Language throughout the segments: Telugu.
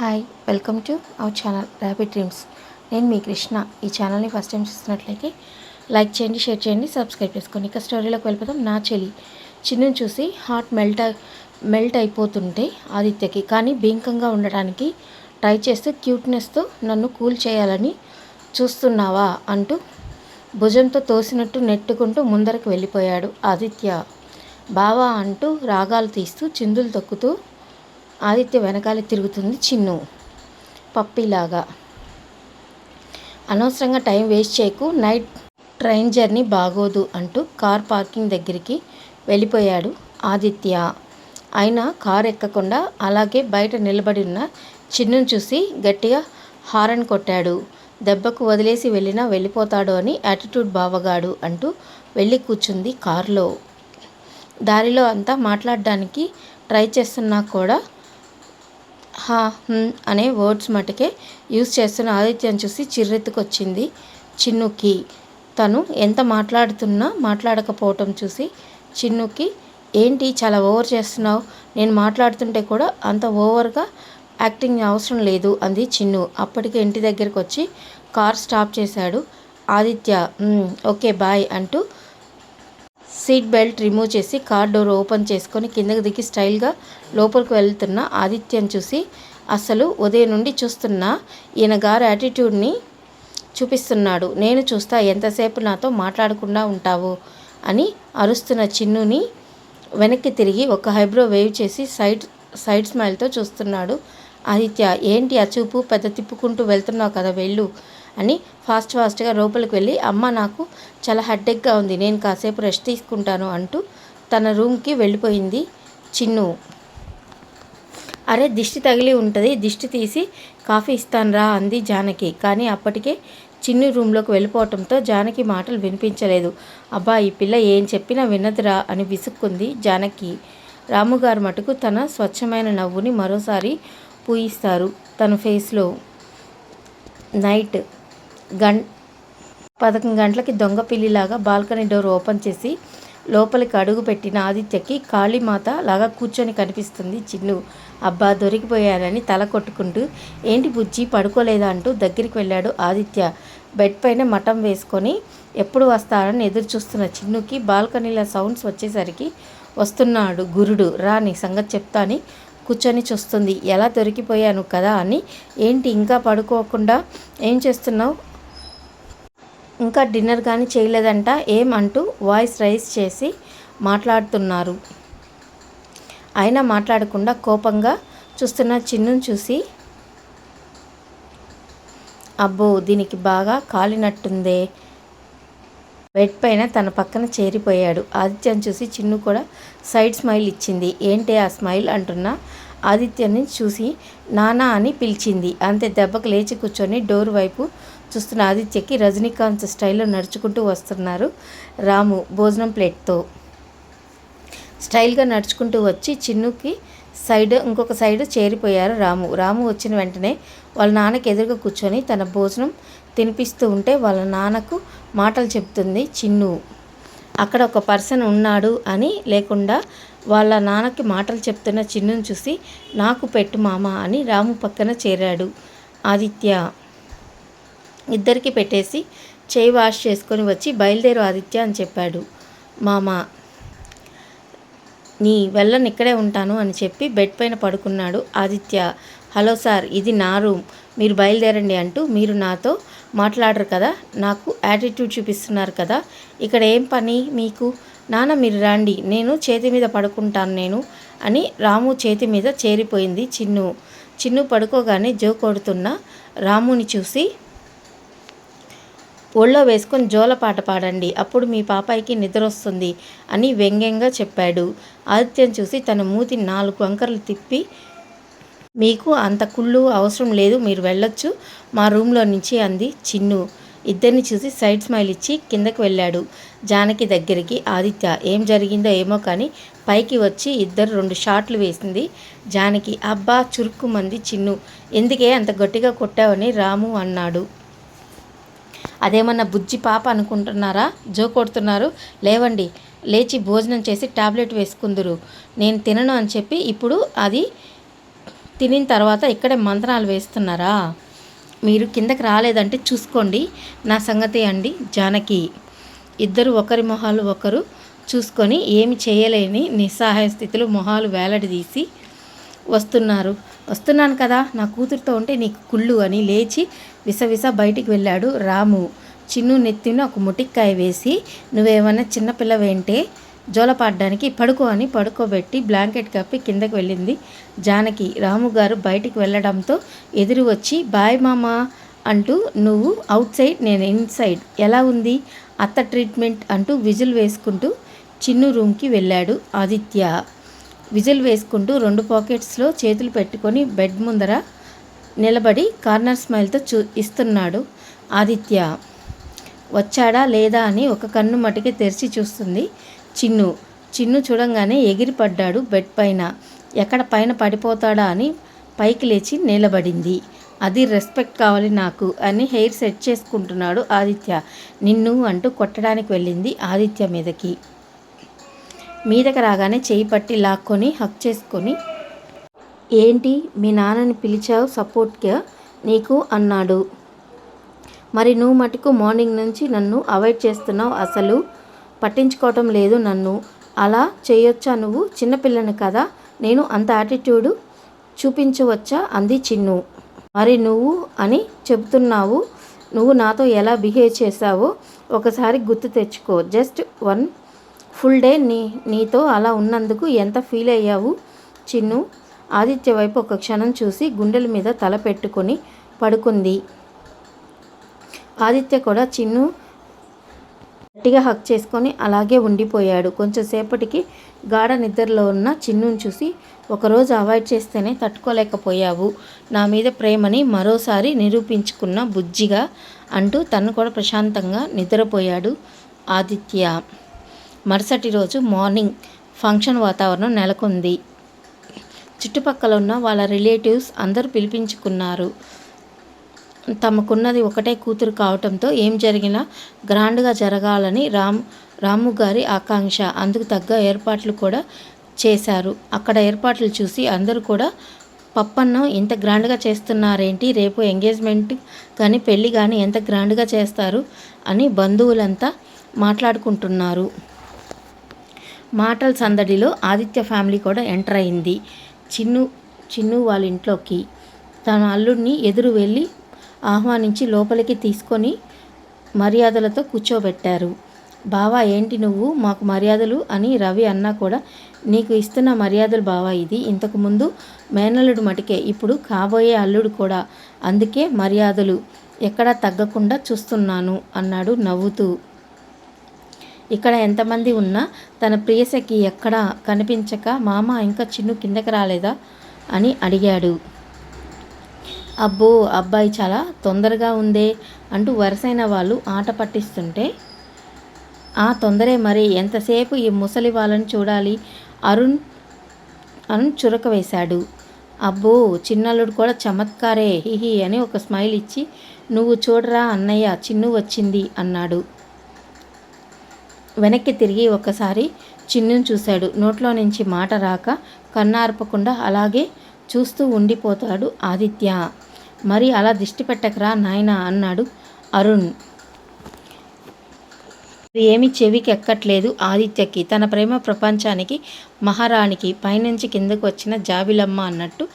Hi welcome to our channel rapid dreams నేను మీ కృష్ణ. ఈ ఛానల్ని ఫస్ట్ టైం చూస్తున్నట్లయితే లైక్ చేయండి షేర్ చేయండి సబ్స్క్రైబ్ చేసుకోండి ఇక స్టోరీలోకి వెళ్ళిపోతాం నా చెల్లి చిన్నుని చూసి హార్ట్ మెల్ట్ మెల్ట్ అయిపోతుంటే ఆదిత్యకి కానీ భీంకంగా ఉండడానికి ట్రై చేస్తూ క్యూట్నెస్తో నన్ను కూల్ చేయాలని చూస్తున్నావా అంటూ భుజంతో తోసినట్టు నెట్టుకుంటూ ముందరకు వెళ్ళిపోయాడు ఆదిత్య. బావా అంటూ రాగాలు తీస్తూ చిందులు తొక్కుతూ ఆదిత్య వెనకాల తిరుగుతుంది చిన్ను. పప్పిలాగా. అనవసరంగా టైం వేస్ట్ చేయకు నైట్ ట్రైన్ జర్నీ బాగోదు అంటూ కార్ పార్కింగ్ దగ్గరికి వెళ్ళిపోయాడు ఆదిత్య. అయినా కార్ ఎక్కకుండా అలాగే బయట నిలబడి ఉన్న చిన్నును చూసి గట్టిగా హారన్ కొట్టాడు. దెబ్బకు వదిలేసి వెళ్ళినా వెళ్ళిపోతాడు అని యాటిట్యూడ్ బావగాడు అంటూ వెళ్ళి కూర్చుంది కారులో. దారిలో అంతా మాట్లాడడానికి ట్రై చేస్తున్నా కూడా హా అనే వర్డ్స్ మటుకే యూజ్ చేస్తున్న ఆదిత్యను చూసి చిర్రెత్తుకొచ్చింది చిన్నుకి. తను ఎంత మాట్లాడుతున్నా మాట్లాడకపోవటం చూసి చిన్నుకి ఏంటి చాలా ఓవర్ చేస్తున్నావు? నేను మాట్లాడుతుంటే కూడా అంత ఓవర్గా యాక్టింగ్ అవసరం లేదు అంది చిన్ను. అప్పటికే ఇంటి దగ్గరికి వచ్చి కార్ స్టాప్ చేశాడు. ఆదిత్య ఓకే బాయ్ అంటూ సీట్ బెల్ట్ రిమూవ్ చేసి కార్ డోర్ ఓపెన్ చేసుకొని కిందకి దిగి స్టైల్గా లోపలికి వెళ్తున్న ఆదిత్యం చూసి అసలు ఉదయం నుండి చూస్తున్న ఈయన గారు యాటిట్యూడ్ని చూపిస్తున్నాడు. నేను చూస్తా ఎంతసేపు నాతో మాట్లాడకుండా ఉంటావు అని అరుస్తున్న చిన్నుని వెనక్కి తిరిగి ఒక హైబ్రో వేవ్ చేసి సైడ్ సైడ్ స్మైల్తో చూస్తున్నాడు. ఆదిత్య ఏంటి ఆ చూపు? పెద్ద తిప్పుకుంటూ వెళ్తున్నావు కదా వెళ్ళు. అని ఫాస్ట్ ఫాస్ట్గా లోపలికి వెళ్ళి అమ్మ నాకు చాలా హెడ్డెక్గా ఉంది నేను కాసేపు రెస్ట్ తీసుకుంటాను అంటూ తన రూమ్కి వెళ్ళిపోయింది చిన్ను. అరే దిష్టి తగిలి ఉంటుంది దిష్టి తీసి కాఫీ ఇస్తానురా అంది జానకి. కానీ అప్పటికే చిన్ను రూమ్లోకి వెళ్ళిపోవటంతో జానకి మాటలు వినిపించలేదు. అబ్బా ఈ పిల్ల ఏం చెప్పినా విన్నదిరా అని విసుక్కుంది జానకి. రాముగారు మటుకు తన స్వచ్ఛమైన నవ్వుని మరోసారి పూయిస్తారు తన ఫేస్లో. నైట్ గం పదకొండు గంటలకి దొంగ పిల్లిలాగా బాల్కనీ డోర్ ఓపెన్ చేసి లోపలికి అడుగు పెట్టిన ఆదిత్యకి కాళీమాత లాగా కూర్చొని కనిపిస్తుంది. చిన్ను అబ్బా దొరికిపోయానని తల కొట్టుకుంటూ ఏంటి బుజ్జి పడుకోలేదా అంటూ దగ్గరికి వెళ్ళాడు ఆదిత్య. బెడ్ పైన మఠం వేసుకొని ఎప్పుడు వస్తారని ఎదురు చూస్తున్న చిన్నుకి బాల్కనీల సౌండ్స్ వచ్చేసరికి వస్తున్నాడు గురుడు. రా నీ సంగతి చెప్తా అని కూర్చొని చూస్తుంది. ఎలా దొరికిపోయాను కదా అని ఏంటి ఇంకా పడుకోకుండా ఏం చేస్తున్నావు? ఇంకా డిన్నర్ కానీ చేయలేదంట. ఏం అంటూ వాయిస్ రైజ్ చేసి మాట్లాడుతున్నారు. అయినా మాట్లాడకుండా కోపంగా చూస్తున్న చిన్నుని చూసి అబ్బో దీనికి బాగా కాలినట్టుందే. బెడ్ పైన తన పక్కన చేరిపోయాడు. ఆదిత్యను చూసి చిన్ను కూడా సైడ్ స్మైల్ ఇచ్చింది. ఏంటి ఆ స్మైల్ అంటున్నా ఆదిత్యని చూసి నానా అని పిలిచింది. అంతే దెబ్బకు లేచి కూర్చొని డోర్ వైపు చూస్తున్న ఆదిత్యకి రజనీకాంత్ స్టైల్లో నడుచుకుంటూ వస్తున్నారు రాము భోజనం ప్లేట్తో. స్టైల్గా నడుచుకుంటూ వచ్చి చిన్నుకి సైడ్ ఇంకొక సైడ్ చేరిపోయారు రాము. రాము వచ్చిన వెంటనే వాళ్ళ నాన్నకి ఎదురుగా కూర్చొని తన భోజనం తినిపిస్తూ ఉంటే వాళ్ళ నాన్నకు మాటలు చెప్తుంది చిన్ను. అక్కడ ఒక పర్సన్ ఉన్నాడు అని లేకుండా వాళ్ళ నాన్నకి మాటలు చెప్తున్న చిన్నును చూసి నాకు పెట్టు మామ అని రాము పక్కన చేరాడు ఆదిత్య. ఇద్దరికి పెట్టేసి చేయి వాష్ చేసుకొని వచ్చి బయలుదేరు ఆదిత్య అని చెప్పాడు. మామ నీ వెళ్ళని ఇక్కడే ఉంటాను అని చెప్పి బెడ్ పైన పడుకున్నాడు ఆదిత్య. హలో సార్ ఇది నా రూమ్. మీరు బయలుదేరండి అంటూ మీరు నాతో మాట్లాడరు కదా నాకు యాటిట్యూడ్ చూపిస్తున్నారు కదా ఇక్కడ ఏం పని మీకు? నాన్న మీరు రండి నేను చేతి మీద పడుకుంటాను నేను అని రాము చేతి మీద చేరిపోయింది చిన్ను. చిన్ను పడుకోగానే జో కొడుతున్న రాముని చూసి ఒళ్ళో వేసుకొని జోలపాట పాడండి అప్పుడు మీ పాపాయికి నిద్ర వస్తుంది అని వ్యంగ్యంగా చెప్పాడు. ఆదిత్యం చూసి తన మూతి నాలుగు అంకర్లు తిప్పి మీకు అంత కుళ్ళు అవసరం లేదు మీరు వెళ్ళొచ్చు. మా రూమ్లో నుంచి అంది చిన్ను. ఇద్దరిని చూసి సైడ్ స్మైల్ ఇచ్చి కిందకు వెళ్ళాడు. జానకి దగ్గరికి ఆదిత్య ఏం జరిగిందో ఏమో కానీ పైకి వచ్చి ఇద్దరు రెండు షాట్లు వేసింది. జానకి అబ్బా చురుక్కుమంది చిన్ను. ఎందుకే అంత గట్టిగా కొట్టావని రాము అన్నాడు. అదేమన్నా బుజ్జి పాప అనుకుంటున్నారా? జో కొడుతున్నారు. లేవండి లేచి భోజనం చేసి టాబ్లెట్ వేసుకుందురు. నేను తినను అని చెప్పి ఇప్పుడు అది తినిన తర్వాత ఇక్కడే మంత్రాలు వేస్తున్నారా? మీరు కిందకి రాలేదంటే చూసుకోండి. నా సంగతి అండి జానకి. ఇద్దరు ఒకరి మొహాలు ఒకరు చూసుకొని ఏమి చేయలేని నిస్సహాయ స్థితిలో మొహాలు వేలాడదీసి వస్తున్నారు. వస్తున్నాను కదా నా కూతురుతో ఉంటే నీకు కుళ్ళు అని లేచి విసవిస బయటికి వెళ్ళాడు రాము. చిన్ను నెత్తిన ఒక ముటిక్కాయ వేసి నువ్వేమన్నా చిన్నపిల్లవేంటే జోలపాడడానికి పడుకో అని పడుకోబెట్టి బ్లాంకెట్ కప్పి కిందకి వెళ్ళింది జానకి. రాము గారు బయటికి వెళ్ళడంతో ఎదురు వచ్చి బాయ్ మామ అంటూ నువ్వు అవుట్ సైడ్ నేను ఇన్సైడ్ ఎలా ఉంది? అత్త ట్రీట్మెంట్ అంటూ విజిల్ వేసుకుంటూ చిన్ను రూమ్కి వెళ్ళాడు ఆదిత్య. విజిల్ వేసుకుంటూ రెండు పాకెట్స్లో చేతులు పెట్టుకొని బెడ్ ముందర నిలబడి కార్నర్ స్మైల్తో చూ ఇస్తున్నాడు ఆదిత్య. వచ్చాడా లేదా అని ఒక కన్ను మటుకి తెరిచి చూస్తుంది చిన్ను. చిన్ను చూడంగానే ఎగిరిపడ్డాడు బెడ్ పైన. ఎక్కడ పైన పడిపోతాడా అని పైకి లేచి నిలబడింది. అది రెస్పెక్ట్ కావాలి నాకు అని హెయిర్ సెట్ చేసుకుంటున్నాడు ఆదిత్య. నిన్ను అంటూ కొట్టడానికి వెళ్ళింది ఆదిత్య మీదకి. మీదకి రాగానే చేయి పట్టి లాక్కొని హక్ చేసుకొని ఏంటి మీ నాన్నని పిలిచావు సపోర్ట్గా? నీకు? అన్నాడు. మరి నువ్వు మటుకు మార్నింగ్ నుంచి నన్ను అవాయిడ్ చేస్తున్నావు అసలు? పట్టించుకోవటం లేదు నన్ను. అలా చేయొచ్చా నువ్వు? చిన్నపిల్లని కదా. నేను అంత యాటిట్యూడు చూపించవచ్చా? అంది చిన్ను. మరి నువ్వు అని చెబుతున్నావు. నువ్వు నాతో ఎలా బిహేవ్ చేశావో ఒకసారి గుర్తు తెచ్చుకో. జస్ట్ వన్ ఫుల్ డే నీ నీతో అలా ఉన్నందుకు ఎంత ఫీల్ అయ్యావు? చిన్ను ఆదిత్య వైపు ఒక క్షణం చూసి గుండెల మీద తల పెట్టుకొని పడుకుంది. ఆదిత్య కూడా చిన్ను గట్టిగా హక్ చేసుకొని అలాగే ఉండిపోయాడు. కొంచెం సేపటికి గాఢ నిద్రలో ఉన్న చిన్నును చూసి ఒకరోజు అవాయిడ్ చేస్తేనే తట్టుకోలేకపోయావు. నా మీద ప్రేమని మరోసారి నిరూపించుకున్న బుజ్జిగా అంటూ తను కూడా ప్రశాంతంగా నిద్రపోయాడు ఆదిత్య. మరుసటి రోజు మార్నింగ్ ఫంక్షన్ వాతావరణం నెలకొంది. చుట్టుపక్కల ఉన్న వాళ్ళ రిలేటివ్స్ అందరూ పిలిపించుకున్నారు. తమకున్నది ఒకటే కూతురు కావటంతో ఏం జరిగినా గ్రాండ్గా జరగాలని రామ్ రాము గారి ఆకాంక్ష. అందుకు తగ్గ ఏర్పాట్లు కూడా చేశారు. అక్కడ ఏర్పాట్లు చూసి అందరూ కూడా పప్పన్నం ఇంత గ్రాండ్గా చేస్తున్నారేంటి? రేపు ఎంగేజ్మెంట్ కానీ పెళ్ళి కానీ ఎంత గ్రాండ్గా చేస్తారు? అని బంధువులంతా మాట్లాడుకుంటున్నారు. మాటల సందడిలో ఆదిత్య ఫ్యామిలీ కూడా ఎంటర్ అయింది. చిన్ను చిన్ను వాళ్ళ ఇంట్లోకి. తన అల్లుడిని ఎదురు వెళ్ళి ఆహ్వానించి లోపలికి తీసుకొని మర్యాదలతో కూర్చోబెట్టారు. బావా ఏంటి నువ్వు? మాకు మర్యాదలు అని రవి అన్నా కూడా నీకు ఇస్తున్న మర్యాదలు బావా ఇది. ఇంతకుముందు మేనల్లుడు మటుకే ఇప్పుడు కాబోయే అల్లుడు కూడా. అందుకే మర్యాదలు. ఎక్కడా తగ్గకుండా చూస్తున్నాను అన్నాడు నవ్వుతూ. ఇక్కడ ఎంతమంది ఉన్నా తన ప్రియసకి ఎక్కడా కనిపించక మామ ఇంకా చిన్ను కిందకి రాలేదా? అని అడిగాడు. అబ్బో అబ్బాయి చాలా తొందరగా ఉందే అంటూ వరుసైన వాళ్ళు ఆట పట్టిస్తుంటే ఆ తొందరే మరి ఎంతసేపు ఈ ముసలి వాళ్ళని చూడాలి? అరుణ్ అరుణ్ చురక వేశాడు. అబ్బో చిన్నల్లుడు కూడా చమత్కారే హిహి అని ఒక స్మైల్ ఇచ్చి నువ్వు చూడరా అన్నయ్య చిన్ను వచ్చింది అన్నాడు. వెనక్కి తిరిగి ఒకసారి చిన్నును చూశాడు. నోట్లో నుంచి మాట రాక కన్నార్పకుండా అలాగే చూస్తూ ఉండిపోతాడు ఆదిత్య. మరి అలా దిష్టి పెట్టకరా నాయనా అన్నాడు అరుణ్. ఏమి చెవికి ఎక్కట్లేదు ఆదిత్యకి. తన ప్రేమ ప్రపంచానికి మహారాణికి పైనుంచి కిందకు వచ్చిన జాబిలమ్మ అన్నట్టు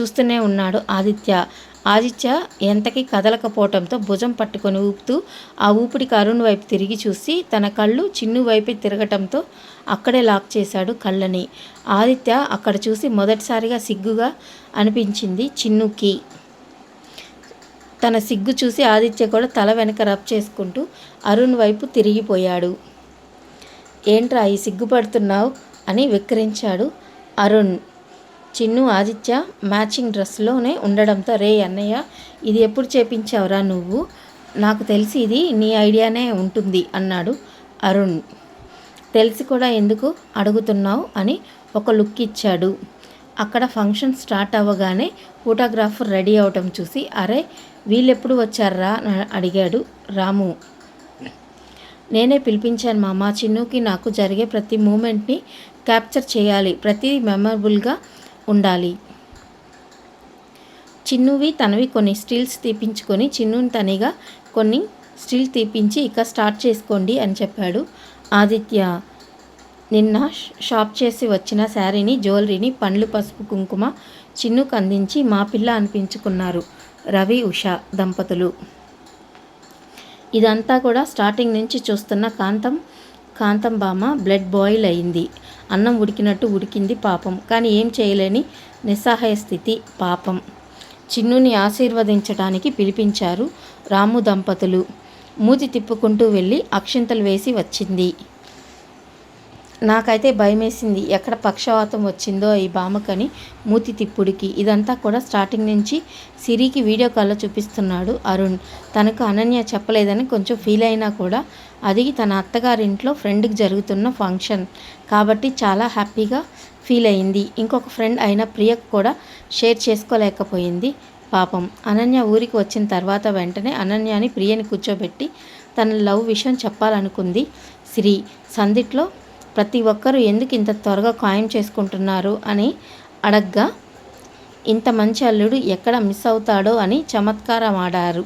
చూస్తూనే ఉన్నాడు ఆదిత్య. ఆదిత్య ఎంతకి కదలకపోవటంతో భుజం పట్టుకొని ఊపుతూ ఆ ఊపిడికి అరుణ్ వైపు తిరిగి చూసి తన కళ్ళు చిన్ను వైపు తిరగటంతో అక్కడే లాక్ చేశాడు కళ్ళని. ఆదిత్య అక్కడ చూసి మొదటిసారిగా సిగ్గుగా అనిపించింది చిన్నుకి. తన సిగ్గు చూసి ఆదిత్య కూడా తల వెనక రబ్ చేసుకుంటూ అరుణ్ వైపు తిరిగిపోయాడు. ఏంట్రా ఈ సిగ్గుపడుతున్నావు? అని విక్రించాడు అరుణ్. చిన్ను ఆదిత్య మ్యాచింగ్ డ్రెస్లోనే ఉండడంతో రే అన్నయ్య ఇది ఎప్పుడు చేపించావురా నువ్వు? నాకు తెలిసి ఇది నీ ఐడియానే ఉంటుంది అన్నాడు అరుణ్. తెలిసి కూడా ఎందుకు అడుగుతున్నావు? అని ఒక లుక్ ఇచ్చాడు. అక్కడ ఫంక్షన్ స్టార్ట్ అవ్వగానే ఫోటోగ్రాఫర్ రెడీ అవటం చూసి అరే వీళ్ళెప్పుడు వచ్చారా? అని అడిగాడు రాము. నేనే పిలిపించాను మామ చిన్నుకి నాకు జరిగే ప్రతి మూమెంట్ని క్యాప్చర్ చేయాలి. ప్రతి మెమరబుల్గా ఉండాలి. చిన్నువి తనవి కొన్ని స్టిల్స్ తీపించుకొని చిన్నుని తనిగా కొన్ని స్టిల్ తీపించి ఇక స్టార్ట్ చేసుకోండి అని చెప్పాడు. ఆదిత్య నిన్న షాప్ చేసి వచ్చిన శారీని జ్యువెలరీని పండ్లు పసుపు కుంకుమ చిన్నుకు అందించి మా పిల్ల అనిపించుకున్నారు రవి ఉష దంపతులు. ఇదంతా కూడా స్టార్టింగ్ నుంచి చూస్తున్న కాంతం కాంతంబామ బ్లడ్ బాయిల్ అయింది. అన్నం ఉడికినట్టు ఉడికింది పాపం. కానీ ఏం చేయలేని నిస్సహాయ స్థితి పాపం. చిన్నుని ఆశీర్వదించడానికి పిలిపించారు రాము దంపతులు. మూతి తిప్పుకుంటూ వెళ్ళి అక్షింతలు వేసి వచ్చింది. నాకైతే భయమేసింది. ఎక్కడ పక్షవాతం వచ్చిందో ఈ బామకని మూతి తిప్పుడికి. ఇదంతా కూడా స్టార్టింగ్ నుంచి సిరికి వీడియో కాల్లో చూపిస్తున్నాడు అరుణ్. తనకు అనన్య చెప్పలేదని కొంచెం ఫీల్ అయినా కూడా అది తన అత్తగారింట్లో ఫ్రెండ్కి జరుగుతున్న ఫంక్షన్. కాబట్టి చాలా హ్యాపీగా ఫీల్ అయింది. ఇంకొక ఫ్రెండ్ అయిన ప్రియకు కూడా షేర్ చేసుకోలేకపోయింది. పాపం అనన్య ఊరికి వచ్చిన తర్వాత వెంటనే అనన్యని ప్రియని కూర్చోబెట్టి తన లవ్ విషయం చెప్పాలనుకుంది. శ్రీ సందిట్లో ప్రతి ఒక్కరూ ఎందుకు ఇంత త్వరగా ఖాయం చేసుకుంటున్నారు అని అడగ్గా ఇంత మంచి అల్లుడు ఎక్కడ మిస్ అవుతాడో అని చమత్కారం ఆడారు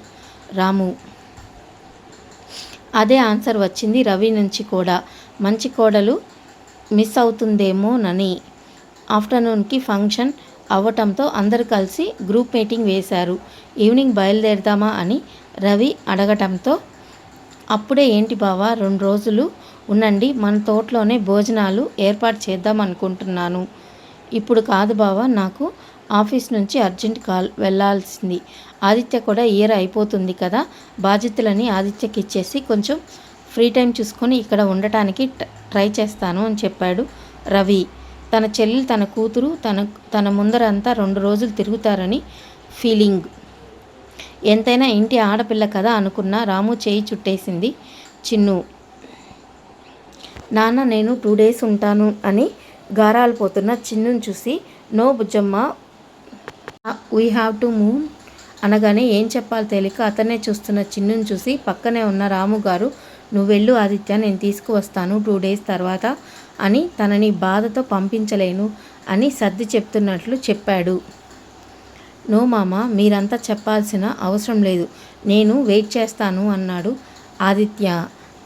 రాము. అదే ఆన్సర్ వచ్చింది రవి నుంచి కూడా. మంచి కోడలు మిస్ అవుతుందేమోనని. ఆఫ్టర్నూన్కి ఫంక్షన్ అవ్వటంతో అందరు కలిసి గ్రూప్ మీటింగ్ వేశారు. ఈవినింగ్ బయలుదేరదామా అని రవి అడగటంతో అప్పుడే ఏంటి బావా రెండు రోజులు ఉండండి మన తోటలోనే భోజనాలు ఏర్పాటు చేద్దాం అనుకుంటున్నాను. ఇప్పుడు కాదు బావా నాకు ఆఫీస్ నుంచి అర్జెంట్ కాల్ వెళ్ళాల్సింది ఆదిత్య కూడా ఇయర్ అయిపోతుంది కదా బాధ్యతలని ఆదిత్యకి ఇచ్చేసి కొంచెం ఫ్రీ టైం చూసుకొని ఇక్కడ ఉండటానికి ట్రై చేస్తాను అని చెప్పాడు రవి. తన చెల్లి తన కూతురు తన తన ముందరంతా రెండు రోజులు తిరుగుతారని ఫీలింగ్. ఎంతైనా ఇంటి ఆడపిల్ల కదా అనుకున్న రాము చేయి చుట్టేసింది చిన్ను. నాన్న నేను టూ డేస్ ఉంటాను అని గారాలిపోతున్న చిన్ను చిన్నుని చూసి నో బుజ్జమ్మ వీ హ్యావ్ టు మూవ్ అనగానే ఏం చెప్పాలి తెలియక అతనే చూస్తున్న చిన్నుని చూసి పక్కనే ఉన్న రాము గారు నువ్వు వెళ్ళు ఆదిత్య నేను తీసుకువస్తాను టూ డేస్ తర్వాత అని తనని బాధతో పంపించలేను అని సర్ది చెప్తున్నట్లు చెప్పాడు. నో మామ మీరంతా చెప్పాల్సిన అవసరం లేదు. నేను వెయిట్ చేస్తాను అన్నాడు ఆదిత్య.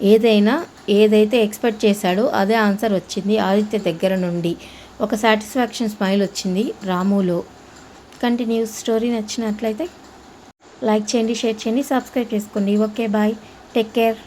ఏదైనా ఏదైతే ఎక్స్పెక్ట్ చేశాడో అదే ఆన్సర్ వచ్చింది ఆదిత్య దగ్గర నుండి. ఒక సాటిస్ఫాక్షన్ స్మైల్ వచ్చింది రాములో. కంటిన్యూస్ స్టోరీ నచ్చినట్లయితే లైక్ చేయండి షేర్ చేయండి సబ్స్క్రైబ్ చేసుకోండి. Okay bye. Take care.